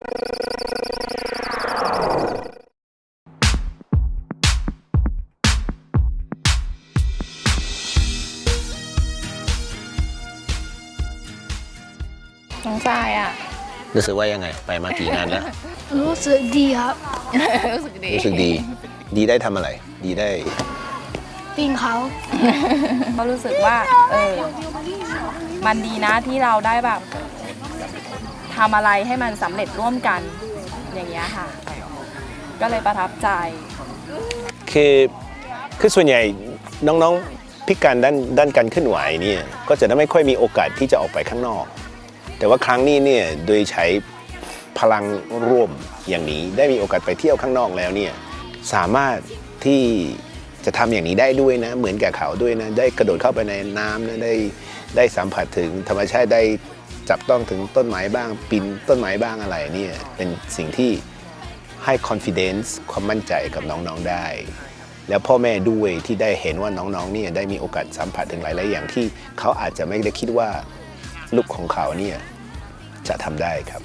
น้องทรายอะ รู้สึกว่ายังไง ไปมากี่งานแล้ว รู้สึกดีครับ รู้สึกดีรู้สึกดี ดีได้ทำอะไร ดีได้ ปิ้งเขา ก็รู้สึกว่า เออ มันดีนะที่เราได้แบบ ทำอะไรให้มันสำเร็จร่วมกันอย่างเงี้ยค่ะ ก็เลยประทับใจ คือคือส่วนใหญ่น้องๆพิการด้านด้านการเคลื่อนไหวเนี่ยก็จะไม่ค่อยมีโอกาสที่จะออกไปข้างนอก แต่ว่าครั้งนี้เนี่ยโดยใช้พลังร่วมอย่างนี้ได้มีโอกาสไปเที่ยวข้างนอกแล้วเนี่ยสามารถที่ จะทำอย่างนี้ได้ด้วยนะ เหมือนกับเขาด้วยนะ ได้กระโดดเข้าไปในน้ำนะได้ได้สัมผัสถึงธรรมชาติได้จับต้องถึงต้นไม้บ้างปีนต้นไม้บ้างอะไรเนี่ยเป็นสิ่งที่ให้ confidence ความมั่นใจกับน้องๆได้ แล้วพ่อแม่ด้วยที่ได้เห็นว่าน้องๆเนี่ยได้มีโอกาสสัมผัสถึงหลายๆอย่างที่เขาอาจจะไม่ได้คิดว่าลูกของเขาเนี่ยจะทำได้ครับ